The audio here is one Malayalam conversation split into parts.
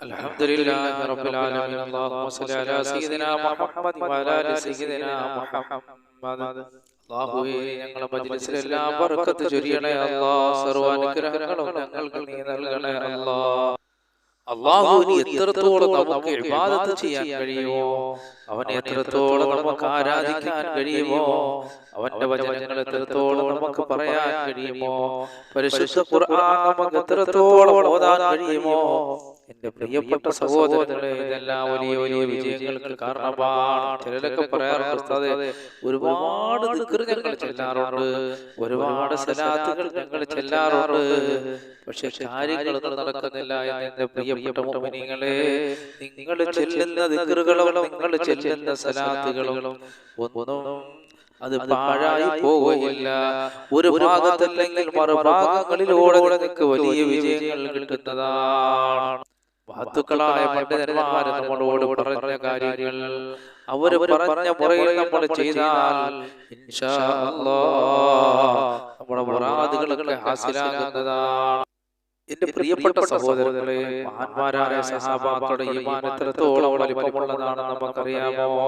الحمد لله رب العالمين اللهم صل على سيدنا محمد وعلى ال سيدنا محمد അള്ളാഹുവേ ഞങ്ങളെ മജ്ലിസിലെല്ലാം ബർക്കത്ത് ചൊരിയണേ അല്ലാ സർവാനുഗ്രഹങ്ങളും ഞങ്ങൾക്ക് നീ നൽകണേ അല്ലാ അള്ളാഹുവിന് എത്രത്തോളം നമുക്ക് ഇബാദത്ത് ചെയ്യാൻ കഴിയുമോ അവനെ എത്രത്തോളം നമുക്ക് ആരാധിക്കാൻ കഴിയുമോ അവന്റെ വചനങ്ങൾ എത്രത്തോളം നമുക്ക് പറയാൻ കഴിയുമോ പരിശുദ്ധ ഖുർആൻ നമുക്ക് എത്രത്തോളം ഓതാൻ കഴിയുമോ എന്റെ പ്രിയപ്പെട്ട സഹോദരങ്ങളെ ഇതെല്ലാം വലിയ വലിയ വിജയങ്ങൾക്ക് കാരണമാണ്. ചിലരൊക്കെ പറയാറുണ്ട് ഒരുപാട് ഞങ്ങൾ ചെല്ലാറുണ്ട്. ഒരുപാട് സലാത്തുകൾ ഞങ്ങൾ ചെല്ലാറുണ്ട്. പക്ഷെ കാര്യങ്ങളൊന്നും നടക്കുന്നില്ല എന്റെ പ്രിയപ്പെട്ട നിങ്ങൾ ചെല്ലുന്ന ദിക്കറുകളോ നിങ്ങൾ ചെല്ലുന്ന സലാത്തുകളും ഒന്നും അത് പാഴായി പോവുകയില്ല. ഒരു ഭാഗത്തല്ലെങ്കിൽ മറുഭാഗങ്ങളിലൂടെ നിനക്ക് വലിയ വിജയങ്ങൾ കിട്ടുന്നതാണ്. വാത്തുക്കളായ പണ്ഡിതന്മാരെ നമ്മളോട് പറഞ്ഞ കാര്യങ്ങൾ. അവർ പറഞ്ഞ മുറയിൽ നമ്മൾ ചെയ്താൽ നമ്മുടെ മുറാദുകളൊക്കെ ഹാസിലാകുന്നതാണ്. എന്റെ പ്രിയപ്പെട്ട സഹോദരങ്ങളെ മഹാന്മാരായ സഹാബാക്കളുടെ ഈമാൻ എത്രത്തോളം വലിപ്പമുള്ളതാണ് നമുക്കറിയാമോ?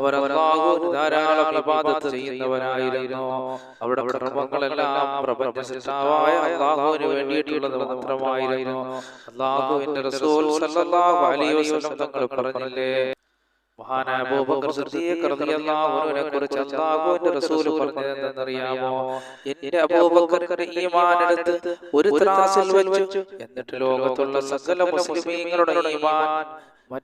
അവർ അല്ലാഹുവിന് ധാരാളം ഇബാദത്ത് ചെയ്യുന്നവരായിരുന്നു അവരുടെ കർമ്മങ്ങളെല്ലാം പ്രപഞ്ച സൃഷ്ടാവായ അല്ലാഹുവിന് വേണ്ടിയിട്ടുള്ളത് മാത്രമായിരുന്നു. അല്ലാഹുവിന്റെ റസൂൽ സല്ലല്ലാഹു അലൈഹി വസല്ലം തങ്ങൾ പറഞ്ഞില്ലേ? ഒരു ത്രാസിൽ വെച്ചു എന്നിട്ട് ലോകത്തുള്ള സകല മുസ്ലിമീങ്ങളുടെ ഈമാൻ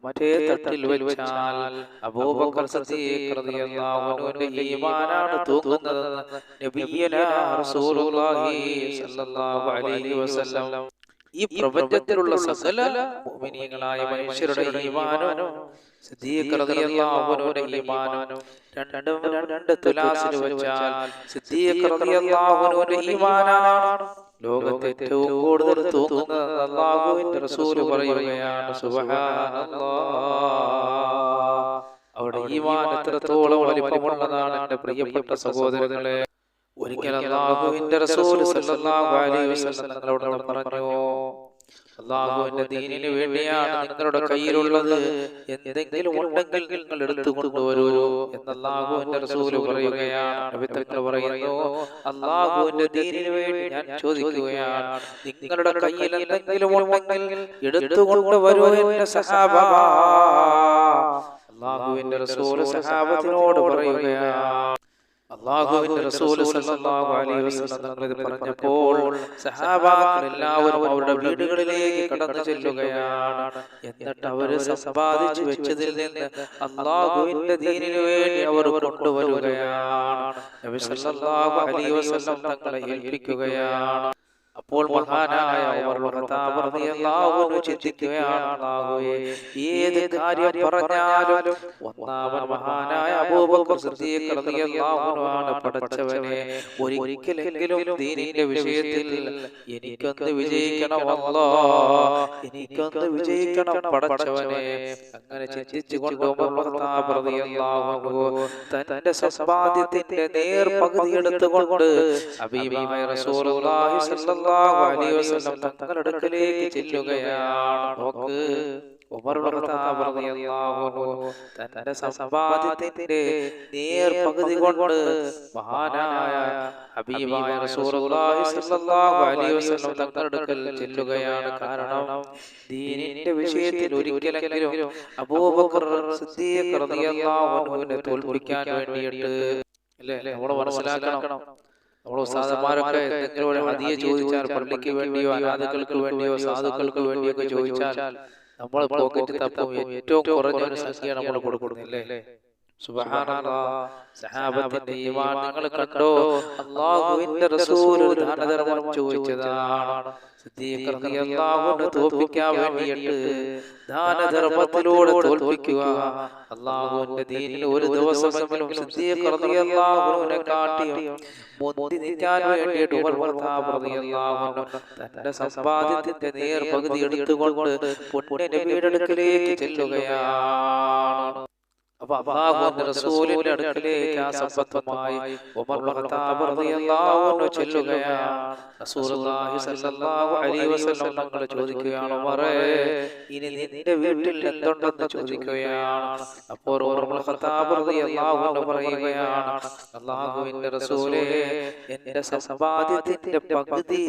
മറ്റേ തട്ടിൽ വെച്ചാൽ അബൂബക്കർ സിദ്ദീഖ് റളിയല്ലാഹു അൻഹുവിന്റെ ഈമാനാണ് തൂങ്ങുന്നതെന്ന് നബിയനാ റസൂലുള്ളാഹി സ്വല്ലല്ലാഹു അലൈഹി വസല്ലം. ഈ പ്രപഞ്ചത്തിലുള്ള സകല മുഅ്മിനീങ്ങളായ മനുഷ്യരുടെ ഈമാനോ സിദ്ദീഖ് റളിയല്ലാഹു അൻഹുവിന്റെ ഈമാനോ രണ്ടും രണ്ട് തുലാസിൽ വെച്ചാൽ സിദ്ദീഖ് റളിയല്ലാഹു അൻഹുവിന്റെ ഈമാനാണ്. ലോകത്തെ ഏറ്റവും കൂടുതൽ തൂങ്ങുന്നത് അല്ലാഹുവിന്റെ റസൂൽ പറയുകയാണ്. സുബ്ഹാനല്ലാഹ് അവിടെ ഈമാൻ എത്രത്തോളം വലിപ്പമുള്ളതാണ് എന്റെ പ്രിയപ്പെട്ട സഹോദരങ്ങളെ. ഒരിക്കൽ അല്ലാഹുവിന്റെ റസൂൽ സല്ലല്ലാഹു അലൈഹി വസല്ലം പറഞ്ഞു അള്ളാഹുവിന്റെ ദീനിന് വേണ്ടിയാണ് നിങ്ങളുടെ കയ്യിലുള്ളത്. എന്തെങ്കിലും ഉണ്ടെങ്കിൽ നിങ്ങൾ എടുത്തു കൊണ്ടുവരൂ എന്ന് അള്ളാഹുവിന്റെ റസൂൽ പറയുകയാണ്. പറയുന്നു അള്ളാഹുവിന്റെ ദീനിന് വേണ്ടി ഞാൻ ചോദിക്കുകയാണ്. നിങ്ങളുടെ കയ്യിൽ എന്തെങ്കിലും ഉണ്ടെങ്കിൽ എടുത്തു കൊണ്ടുവരൂ എന്റെ സഹാബ. അള്ളാഹുവിന്റെ റസൂൽ സഹാബത്തിനോട് പറയുകയാണ്. അള്ളാഹുവിന്റെ റസൂൽ സല്ലല്ലാഹു അലൈഹി വസല്ലം തങ്ങൾ ഇത് പറഞ്ഞപ്പോൾ സഹാബാക്കൾ എല്ലാവരും അവരുടെ വീടുകളിലേക്ക് കടന്നു ചെല്ലുകയാണ്. എന്നിട്ട് അവർ സമ്പാദിച്ചു വെച്ചതിൽ നിന്ന് അള്ളാഹുവിന്റെ ദീനിനു വേണ്ടി അവർ കൊണ്ടുവരുകയാണ്. നബി സല്ലല്ലാഹു അലൈഹി വസല്ലം തങ്ങളെ ഏൽപ്പിക്കുകയാണ്. അപ്പോൾ മഹാനായ ഉമർ ഖത്താബ് റളിയല്ലാഹു അൻഹു ചിന്തിക്കുകയാണ് അല്ലാഹുവേ ഏത് കാര്യം പറഞ്ഞാലും മഹാനായ പടച്ചവനെ ഒരിക്കലെങ്കിലും ദീനിന്റെ വിഷയത്തിൽ എനിക്കൊന്ന് വിജയിക്കണം അല്ലാ എനിക്കൊന്ന് വിജയിക്കണം പഠിച്ചവനെ. അങ്ങനെ ചിന്തിച്ചുകൊണ്ട് തന്റെ സമ്പാദ്യത്തിന്റെ നേർ പകുതി എടുത്തുകൊണ്ട് റസൂലുള്ളാഹി അലൈഹി വസല്ലം തങ്ങളുടെ അടുക്കലേക്ക് ചെല്ലുകയാണ്. നോക്ക് ഉമർ റളിയല്ലാഹു അൻഹു തന്റെ സമ്പാദ്യത്തിന്റെ നേർ പകുതി കൊണ്ട് മഹാനായ ഹബീബായ റസൂലുള്ളാഹി സ്വല്ലല്ലാഹു അലൈഹി വസല്ലം തങ്ങളുടെ അടുക്കൽ ചെല്ലുകയാണ്. കാരണം ദീനിന്റെ വിഷയത്തിൽ ഒരിക്കലെങ്കിലും അബൂബക്കർ സിദ്ദീഖ് റളിയല്ലാഹു അൻഹുവിനെ തോൽപ്പിക്കാൻ വേണ്ടിയിട്ട് അല്ലേ? നമ്മൾ മനസ്സിലാക്കണം. നമ്മൾ ഉസ്താദന്മാരൊക്കെ എന്തെങ്കിലും ഒരു ചോദിച്ചാൽ പള്ളിക്ക് വേണ്ടിയോ അനാഥകൾക്ക് വേണ്ടിയോ സാധുക്കൾക്ക് വേണ്ടിയോ ഒക്കെ ചോദിച്ചാൽ നമ്മൾ പോക്കറ്റ് തപ്പും ഏറ്റവും കുറഞ്ഞ ഒരു സംഖ്യ നമ്മൾ കൊടുക്കുന്നില്ലേ? സഹാബത്തിന്റെ നിങ്ങൾ കണ്ടോ? റസൂൽ ചോദിച്ചതാണ്. തോൽപ്പിക്കാൻ വേണ്ടിയിട്ട് ദാനധർമ്മത്തിലൂടെ തോൽപ്പിക്കുക. ദീനിൽ ഒരു ദിവസമെങ്കിലും കാട്ടിയും മുന്തി നിൽക്കാൻ വേണ്ടിയിട്ട് തന്റെ സമ്പാദ്യത്തിന്റെ നേർ പകുതി എടുത്തുകൊണ്ട് വീടെടുക്കലേക്ക് ചെല്ലുകയാണ്. അപ്പൊ അള്ളാഹുവിന്റെ റസൂലിന്റെ അടുക്കലേക്ക് ആ സമ്പത്തുമായി ഉമർ ഖത്താബ് റളിയല്ലാഹു അൻഹു ചെല്ലുകയാണ്. റസൂലുള്ളാഹി സ്വല്ലല്ലാഹു അലൈഹി വസല്ലം തങ്ങൾ ചോദിക്കുകയാണ് ഉമറേ. ഇനി നിന്റെ വീട്ടിൽ എന്തുണ്ടെന്ന് ചോദിക്കുകയാണ്. അപ്പോൾ ഉമർ ഖത്താബ് റളിയല്ലാഹു അൻഹു പറയുകയാണ്. അള്ളാഹുവിന്റെ റസൂലേ എന്റെ സമ്പാദ്യത്തിന്റെ പകുതി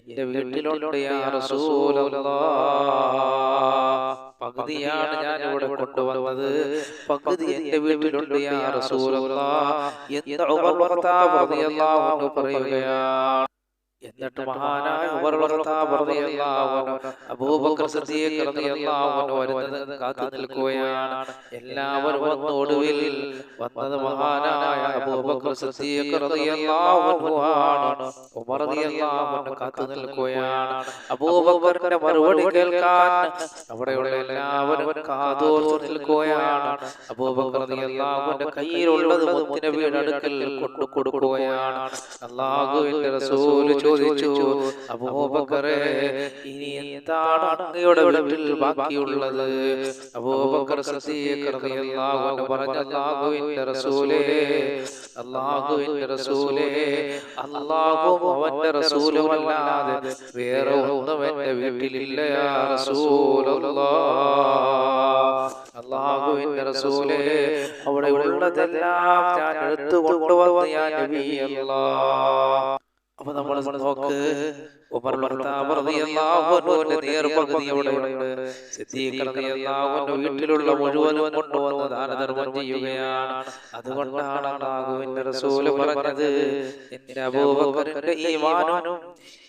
എന്റെ വീട്ടിലുണ്ട് യാ റസൂലല്ലാഹ്. പകുതിയാണ് ഞാൻ ഇവിടെ കൊണ്ടുവന്നത്. പകുതി എന്റെ വീട്ടിലുണ്ട് യാ റസൂലല്ലാഹ് എന്ന് ഉമർ ഖത്താബ് റളിയല്ലാഹു അൻഹു പറയുകയാണ്. എന്നിട്ട് മഹാനായ ഉമർ റളിയല്ലാഹു അൻഹു അബൂബക്കർ സിദ്ദീഖ് റളിയല്ലാഹു അൻഹു വരുന്നത് കാത്തു നിൽക്കുകയാണ്. എല്ലാവരും വന്നത് മഹാനായ അബൂബക്കർ സിദ്ദീഖ് റളിയല്ലാഹു അൻഹു ആണ്. ഉമർ റളിയല്ലാഹു അൻഹു കാത്തു നിൽക്കുകയാണ്. അബൂബക്കറിന്റെ മറുപടി കേൾക്കാൻ അവിടെയുള്ള എല്ലാവരും കാതോർത്തു നിൽക്കുകയാണ്. അബൂബക്കർ റളിയല്ലാഹു അൻഹു കയ്യിലുള്ളത് മുത്തുനബിയുടെ അടുക്കൽ കൊണ്ടു കൊടുക്കുകയാണ്. അല്ലാഹുവിന്റെ റസൂൽ ചോദിച്ചു വീട്ടിൽ ബാക്കിയുള്ളത്? അബൂബക്കർ പറഞ്ഞു അല്ലാഹുവിന്റെ റസൂലേ അല്ലാഹുവിന്റെ റസൂലേ അവന്റെ റസൂലുമല്ലാതെ വേറെ ഒന്നും വീട്ടിലില്ല അല്ലാഹുവിന്റെ റസൂലേ അവിടെ ഉള്ളതെല്ലാം ഞാൻ എടുത്തു കൊണ്ടുവന്ന് ഞാൻ നബി അല്ലാഹ് അപ്പൊ നമ്മൾ നോക്ക് വീട്ടിലുള്ള മുഴുവനും കൊണ്ടുവന്ന് ദാനധർമ്മം ചെയ്യുകയാണ്. അതുകൊണ്ടാണ് അല്ലാഹുവിന്റെ റസൂൽ പറഞ്ഞത് എന്റെ അബൂബക്കറിന്റെ ഈമാനും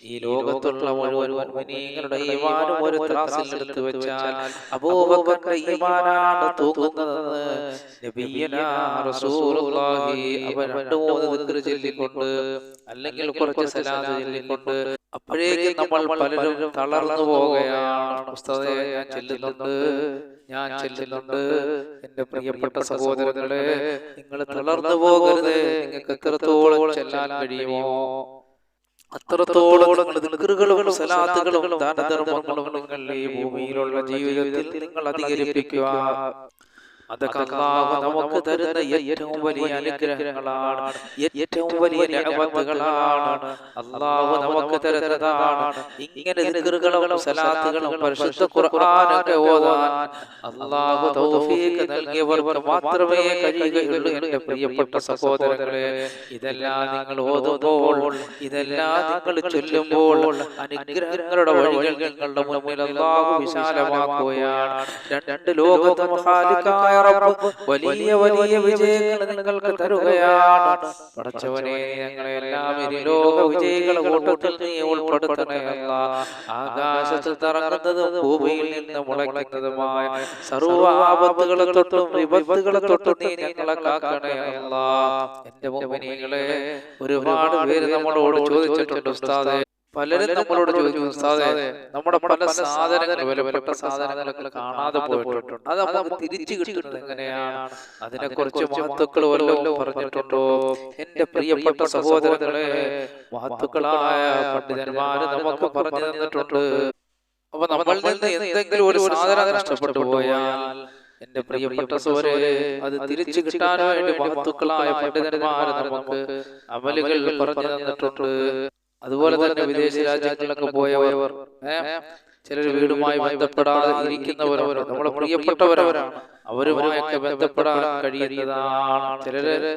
ഈ ലോകത്തുള്ള മുഴുവൻ മുഅ്മിനീങ്ങളുടെ ഈമാനും ഒരു ത്രാസിൽ എടുത്തു വെച്ചാൽ അബൂബക്കറിന്റെ ഈമാനാണ് തൂങ്ങുന്നതെന്ന് നബിയനാ റസൂലുള്ളാഹി അവൻ രണ്ട് മൂന്ന് ദിക്ർ ചൊല്ലിക്കൊണ്ട് അല്ലെങ്കിൽ കുറച്ച് സലാത്ത് ചൊല്ലിക്കൊണ്ട് അപ്പോഴേക്കും നമ്മൾ പലരും തളർന്നു പോവുകയാണ്. ഞാൻ ചെല്ലുന്നുണ്ട്. ഞാൻ ചെല്ലുന്നുണ്ട്. എന്റെ പ്രിയപ്പെട്ട സഹോദരങ്ങളെ നിങ്ങൾ തളർന്നു പോകരുത്. നിങ്ങൾക്ക് എത്രത്തോളം ചെല്ലാൻ കഴിയുമോ അത്രത്തോളം സലാത്തുകളും ദാനധർമ്മങ്ങളും നിങ്ങൾ ഈ ഭൂമിയിലുള്ള ജീവിതത്തിൽ നിങ്ങൾ അധികരിപ്പിക്കുക. അതൊക്കെ അല്ലാഹു നമുക്ക് തരുന്ന ഏറ്റവും വലിയ അനുഗ്രഹങ്ങളാണ്. ഏറ്റവും വലിയ നിഅമത്തുകളാണ് അല്ലാഹു നമുക്ക് തരുന്നതാണ്. ഇങ്ങനെ ദിക്റുകളും സലാത്തുകളും പരിശുദ്ധ ഖുർആനൊക്കെ ഓതാൻ അല്ലാഹു തൗഫീഖ് നൽകിയവർക്ക് മാത്രമേ കഴിയുകയുള്ളൂ എന്റെ പ്രിയപ്പെട്ട സഹോദരങ്ങളെ. ഇതെല്ലാം നിങ്ങൾ ഓതുമ്പോൾ ഇതെല്ലാം നിങ്ങൾ ചൊല്ലുമ്പോൾ അനുഗ്രഹങ്ങളുടെ വഴികൾ നിങ്ങളുടെ മുന്നിൽ അല്ലാഹു വിശാലമാക്കുകയാണ്. രണ്ട് ലോകത്തും ഖാലിഖായ റബ്ബ് വലിയ വലിയ വിജയങ്ങൾ നിങ്ങൾക്ക് തരുകയാണ്. പടച്ചവനെ ഞങ്ങളെ എല്ലാം ലോക വിജയികളെ കൂട്ടത്തിൽ നീ ഉൾപ്പെടുത്തണേ അല്ല ആകാശത്ത് തറങ്ങുന്നതും ഭൂമിയിൽ നിന്ന് മുളയ്ക്കുന്നതുമായ സർവ ആപത്തുകളെ തൊട്ടും വിപത്തുകളെ തൊട്ടും നീ ഞങ്ങളെ കാക്കണേ അല്ല എന്റെ മുമ്പിനികളെ ഒരുപാട് പേര് നമ്മളോട് ചോദിച്ചിട്ടുണ്ട് ഉസ്താദെ. പലരും നമ്മളോട് ചോദിച്ചു നമ്മുടെ പല സാധനങ്ങൾ വിലപ്പെട്ട സാധനങ്ങളൊക്കെ കാണാതെ പോയിട്ടുണ്ട്. അത് നമുക്ക് തിരിച്ചു കിട്ടുന്നത് എങ്ങനെയാണ്? അതിനെ കുറിച്ച് മഹത്തുക്കൾ വല്ലതും പറഞ്ഞിട്ടുണ്ടോ? എന്റെ പ്രിയപ്പെട്ട സഹോദരങ്ങളെ മഹത്തുക്കളായ പണ്ഡിതന്മാര് നമുക്ക് പറഞ്ഞു തന്നിട്ടുണ്ട്. അപ്പൊ നമ്മളിൽ നിന്ന് എന്തെങ്കിലും ഒരു സാധനം നഷ്ടപ്പെട്ടു പോയാൽ എന്റെ പ്രിയപ്പെട്ട സോരെ അത് തിരിച്ചു കിട്ടാനായിട്ട് വേണ്ടി മഹത്തുക്കളായ പണ്ഡിതന്മാര് നമുക്ക് അമലുകൾ പറഞ്ഞു തന്നിട്ടുണ്ട്. അതുപോലെ തന്നെ വിദേശ രാജ്യങ്ങളിലൊക്കെ പോയവർ ചിലർ വീടുമായി ബന്ധപ്പെടാതെ ഇരിക്കുന്നവരവർ നമ്മളെ പ്രിയപ്പെട്ടവരവരാണ് അവരുമായൊക്കെ ബന്ധപ്പെടാൻ കഴിയുന്നതാണ്. ചിലര്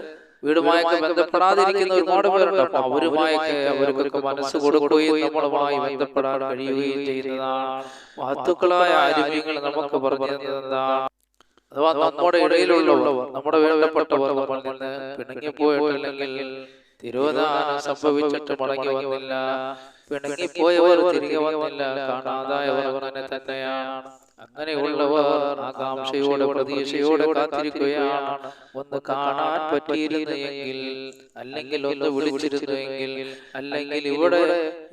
വീടുമായൊക്കെ ബന്ധപ്പെടാതിരിക്കുന്ന ഒരുപാട് പേരുണ്ട്. അപ്പൊ അവരുമായൊക്കെ അവർക്കൊക്കെ മനസ്സ് കൊടുക്കുകയും നമ്മളുമായി ബന്ധപ്പെടാൻ കഴിയുകയും ചെയ്യുന്നതാണ്. മഹത്തുക്കളായ ആരോഗ്യങ്ങൾ നമുക്ക് പറഞ്ഞു തന്നതാണ് അഥവാ നമ്മുടെ ഇടയിലുള്ളവർ നമ്മുടെ വേണ്ടപ്പെട്ടവർ നമ്മളിൽ നിന്ന് പിണങ്ങിപ്പോയിട്ടില്ലെങ്കിൽ തിരോധാനം സംഭവിച്ചിട്ട് മടങ്ങി വന്നില്ല. പിണങ്ങിപ്പോയവർ തിരികെ വന്നില്ല. കാണാതായവർ അങ്ങനെ തന്നെയാണ്. അങ്ങനെയുള്ളവർ ആകാംക്ഷയോടെ പ്രതീക്ഷയോടെ കാത്തിരിക്കുകയാണ്. ഒന്ന് കാണാൻ പറ്റിയിരുന്നു എങ്കിൽ അല്ലെങ്കിൽ ഒന്ന് വിളിച്ചിരുന്നു എങ്കിൽ അല്ലെങ്കിൽ ഇവിടെ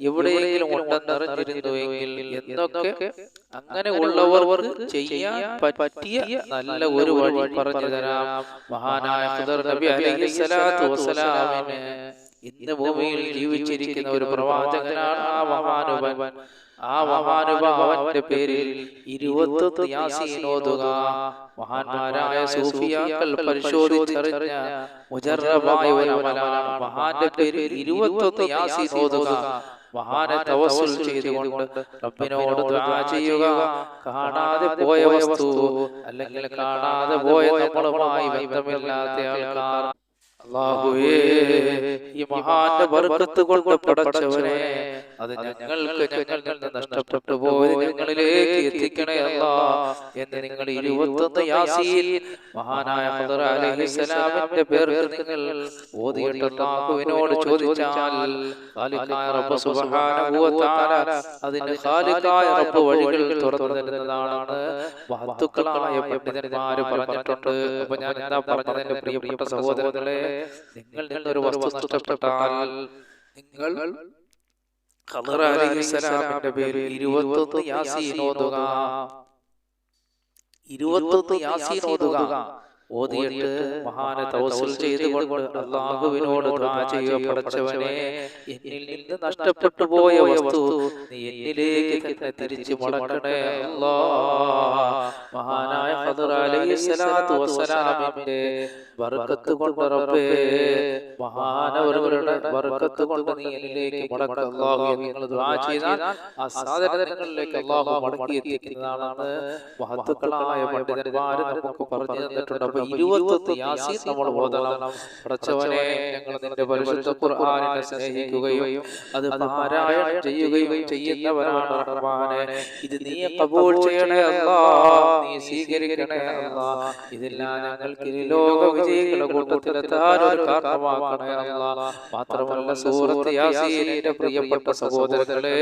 എവിടെയെങ്കിലും ഉണ്ടെന്നറിഞ്ഞിരുന്നു എങ്കിൽ എന്നൊക്കെ അങ്ങനെ ഉള്ളവർ ചെയ്യാൻ പറ്റിയ നല്ല ഒരു വഴി പറഞ്ഞു തരാം മഹാനായ നബി അലൈഹി സ്വലാത്തു വസ്സലാമിന് ഇന്ന് ഭൂമിയിൽ ജീവിച്ചിരിക്കുന്ന ഒരു പ്രവാചകനാണ് ആ മഹാനുഭവൻ ആ മഹാനുഭാവന്റെ പേരിൽ ഇരുപത്തൊന്ന് യാസീൻ ഓതുക. മഹാന്മാരായ സൂഫിയാക്കൾ പരിശോധിച്ചറിഞ്ഞ മുജറബായ ഒരു അമലാണ് മഹാന്റെ പേരിൽ ഇരുപത്തൊന്ന് യാസീൻ ഓതുക. മഹാനെ തവസ്സുൽ ചെയ്തുകൊണ്ട് റബ്ബിനോട് ദുആ ചെയ്യുക. കാണാതെ പോയ വസ്തു അല്ലെങ്കിൽ കാണാതെ പോയ നമ്മളുമായി ബന്ധമില്ലാത്ത ആൾക്കാർ. അല്ലാഹുവേ ഈ മഹാന്റെ ബർക്കത്ത് കൊണ്ട് പടച്ചവനെ അത് ഞങ്ങൾക്ക് ഞങ്ങളിൽ നിന്ന് നഷ്ടപ്പെട്ടു പോയത് ഞങ്ങളിലേക്ക് എത്തിക്കണേ അല്ലാ എന്ന് നിങ്ങൾ ഇരുപത്തൊന്ന് യാസിയിൽ മഹാനായ അലൈഹിസ്സലാമിന്റെ പേർക്ക് നിങ്ങൾ ഓതിയിട്ട് ചോദിച്ചാൽ അതിന് റബ്ബ് വഴികൾ തുറന്നു തരുന്നതാണെന്ന് മഹത്തുക്കളായ പണ്ഡിതന്മാര് പറഞ്ഞിട്ടുണ്ട്. അപ്പൊ ഞാൻ എന്താ പറഞ്ഞത് എന്റെ പ്രിയപ്പെട്ട സഹോദരങ്ങളെ? നിങ്ങൾ നിന്നൊരു വസ്തു നഷ്ടപ്പെട്ടാൽ നിങ്ങൾ അലൈഹിസ്സലാമിന്റെ പേരിൽ ഇരുപത്തൊന്ന് യാസീൻ ഓതുക. ഇരുപത്തൊന്ന് യാസീൻ ഓതിയിട്ട് മഹാന തൗസൽ ചെയ്തുകൊണ്ട് അള്ളാഹുവിനോട് ദുആ ചെയ്യുക പടച്ചവനെ എന്നിൽ നിന്ന് നഷ്ടപ്പെട്ടു പോയ വസ്തു നീ എന്നിലേക്ക് തന്നെ തിരിച്ചു മടക്കണേ അല്ലാ മഹാനായ ഖദർ അലൈഹിസ്സലാത്തു വസ്സലാമിന്റെ ബർക്കത്ത് കൊണ്ട് റബ്ബേ മഹാനവരുടെ ബർക്കത്ത് കൊണ്ട് നീ എന്നിലേക്ക് മടക്ക അല്ലാഹു നിങ്ങൾ ദുആ ചെയ്താൽ ആ സാധനങ്ങളിലേക്ക് അല്ലാഹു മടക്കി എത്തിക്കുന്നതാണ് മഹത്തുക്കളായ നമുക്ക് പറഞ്ഞു തന്നിട്ടുണ്ട് അപ്പൊ ഇരുപത്തൊന്ന് യാസീൻ നമ്മൾ ഓതണം ഞങ്ങൾ നിന്റെ പരിശുദ്ധ ഖുർആനിനെ സ്നേഹിക്കുകയും അത് പാരായണം ചെയ്യുകയും ചെയ്യുന്നവരാണ് റഹ്മാനെ ഇത് നീ കബൂൾ ചെയ്യണേ അല്ലാ. നീ സ്വീകരിക്കണേ അല്ലാ. ഇതെല്ലാം ഞങ്ങൾക്ക് ഇനി ലോക വിജയികളുടെ കൂട്ടത്തിലെത്താൻ ഒരു കാരണമാക്കണേ അല്ലാ. മാത്രമല്ല സൂറത്ത് യാസീനിന്റെ പ്രിയപ്പെട്ട സഹോദരങ്ങളെ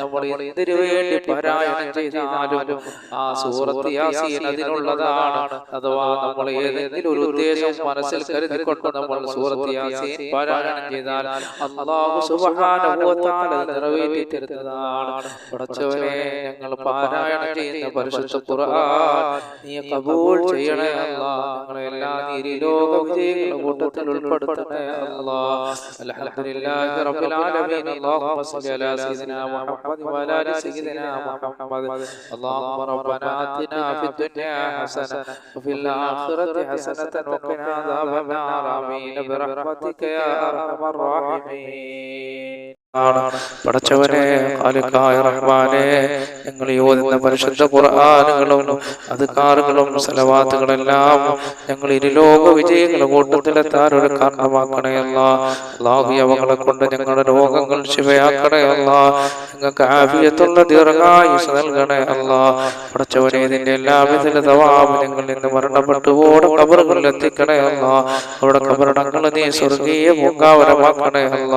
നമ്മൾ എന്തിനു വേണ്ടി പാരായണം ചെയ്താലും ആ സൂറത്ത് യാസീൻ അതിനുള്ളതാണ്. അഥവാ നമ്മൾ ഏതെങ്കിലും ഒരു ഉദ്ദേശം മനസ്സിൽ കരുതിക്കൊണ്ട് നമ്മൾ സൂറത്ത് പാരായണം ചെയ്താൽ അല്ലാഹു സുബ്ഹാനഹു വ തആല നിറവേറ്റി തരുന്നതാണ് ഞങ്ങൾ പാരായണം ചെയ്യുന്ന പരിശുദ്ധ ഖുർആൻ നീ കബൂൽ ചെയ്യണേ അല്ലാഹ്. ഞങ്ങളെ എല്ലാ നീരിലോക കൂട്ടത്തിൽ ഉൾപ്പെടുത്തണേ അല്ലാഹ്. അൽഹംദുലില്ലാഹി റബ്ബിൽ ആലമീൻ. അല്ലാഹുമ്മ സ്വല്ലി അലാ സയ്യിദിനാ മുഹമ്മദ് വ സയ്യിദിനാ മുഹമ്മദ്. അല്ലാഹുമ്മ റബ്ബനാ ആതിനാ ഫിദ് ദുനിയാ ഹസന വഫിൽ ആഖിറതി الآخرة حسنة وقنا عذاب النار. آمين. برحمتك يا أرحم الراحمين. ആണ്. പടച്ചവനെ ഖാലിഖായ റഹ്മാനെ ഞങ്ങൾ യോജിക്കുന്ന പരിശുദ്ധ ഖുർആനുകളും അധികാറുകളും സലവാത്തുകളെല്ലാം ഞങ്ങൾ ഇരുലോക വിജയങ്ങളുടെ കൂട്ടത്തിലെത്താൻ ഒരു കാരണമാക്കണയല്ല അള്ളാഹു അവകളെ കൊണ്ട് ഞങ്ങളുടെ രോഗങ്ങൾ ശിവയാക്കണയല്ല ഞങ്ങൾക്ക് ആഫിയത്തുള്ള ദീർഘായുസ് നൽകണയല്ല പടച്ചവനെ ഇതിന്റെ എല്ലാവിധ തവാബ് ഞങ്ങൾ ഇന്ന് മരണപ്പെട്ടു ഓടെ കബറുകളിൽ എത്തിക്കണയല്ല അവിടെ കബറടങ്ങൾ നീ സ്വർഗീയ പൂങ്കാവരമാക്കണേ അല്ല.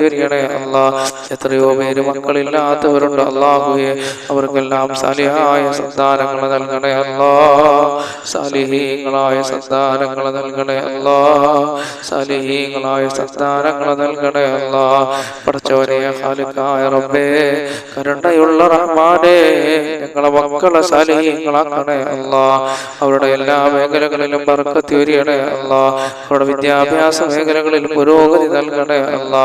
എറിയണേ അല്ലാ എത്രയോ പേര് മക്കളില്ലാത്തവരുണ്ട്. അള്ളാഹുയെ അവർക്കെല്ലാം സാലിഹായ സന്താനങ്ങൾ നൽകണേ അല്ലാ സാലിഹീങ്ങളായ സന്താനങ്ങൾ നൽകണേ അല്ലാ സാലിഹീങ്ങളായ സന്താനങ്ങൾ നൽകണേ അല്ലാ പഠിച്ചവരെ ഖാലിക്കായ റബ്ബേ കരുണയുള്ള റഹ്മാനെ ഞങ്ങളെ മക്കളെ സാലിഹീങ്ങളാക്കണേ അല്ലാ അവരുടെ എല്ലാ മേഖലകളിലും ബർക്കത്ത് ഉരിയണേ അല്ലാ അവരുടെ വിദ്യാഭ്യാസ മേഖലകളിൽ പുരോഗതി നൽകണേ അല്ലാ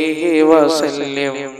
عليه وسلم